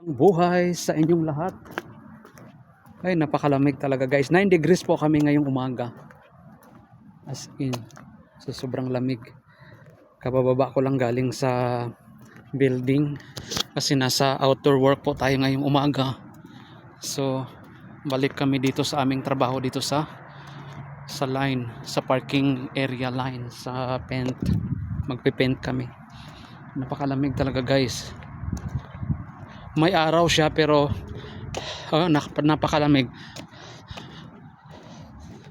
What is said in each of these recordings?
Ang buhay sa inyong lahat. Ay, napakalamig talaga guys. 9 degrees po kami ngayong umaga. As in, so sobrang lamig. Kabababa ko lang galing sa building kasi nasa outdoor work po tayo ngayong umaga. So, balik kami dito sa aming trabaho dito sa sa line, sa parking area line, sa pent. Magpe-paint kami. Napakalamig talaga guys may araw siya pero oh, nak- napakalamig.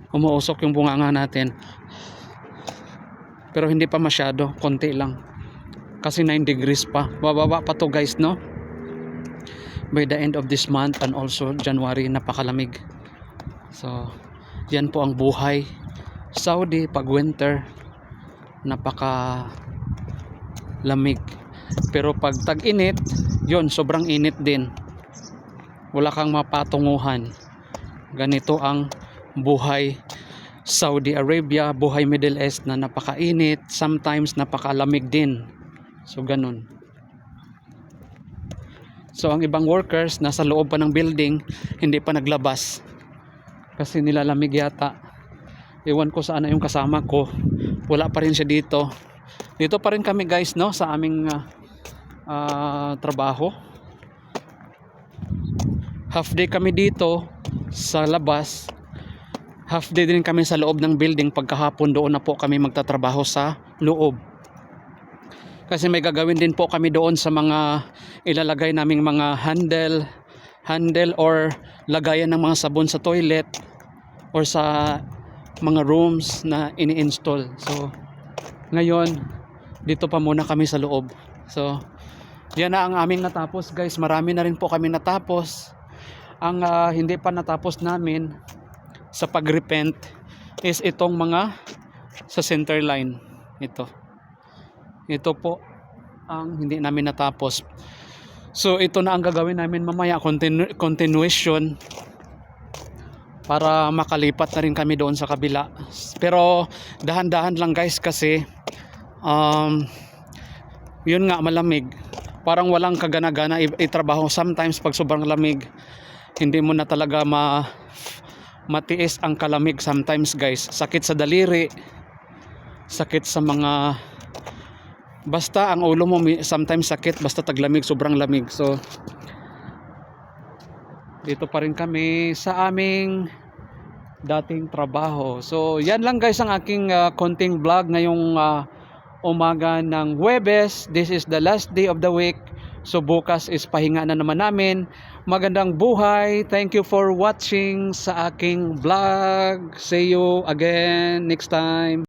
Umuusok yung bunganga natin. Pero hindi pa masyado konti lang. Kasi 9 degrees pa. Bababa pa to guys no? By the end of this month and also January napakalamig. So yan po ang buhay. Saudi pag winter napaka lamig pero pag tag-init yon sobrang init din. Wala kang mapatunguhan. Ganito ang buhay Saudi Arabia buhay Middle East na napakainit sometimes napakalamig din. So ganun. So ang ibang workers nasa loob pa ng building hindi pa naglabas. Kasi nilalamig yata. Iwan ko saan na yung kasama ko. Wala pa rin siya dito. Dito pa rin kami guys no sa aming ah, ah, trabaho. Half day kami dito sa labas. Half day din kami sa loob ng building. Pagkahapon doon na po kami magtatrabaho sa loob. Kasi may gagawin din po kami doon sa mga ilalagay naming mga handle handle or lagayan ng mga sabon sa toilet or sa mga rooms na ini-install. So ngayon dito pa muna kami sa loob. So yan na ang aming natapos guys. Marami na rin po kami natapos. Ang ah, hindi pa natapos namin sa pagrepent is itong mga sa center line. Ito. Ito po ang hindi namin natapos. So ito na ang gagawin namin mamaya continu- continuation para makalipat na rin kami doon sa kabila. Pero dahan-dahan lang guys kasi um, yun nga malamig parang walang kagana-gana itrabaho. Sometimes pag sobrang lamig hindi mo na talaga ma matiis ang kalamig sometimes guys. Sakit sa daliri sakit sa mga basta ang ulo mo sometimes sakit basta taglamig sobrang lamig. So dito pa rin kami sa aming dating trabaho. So yan lang guys ang aking ah, konting vlog ngayong ah, umaga ng Huwebes this is the last day of the week. So bukas is pahinga na naman namin. Magandang buhay. Thank you for watching sa aking vlog. See you again next time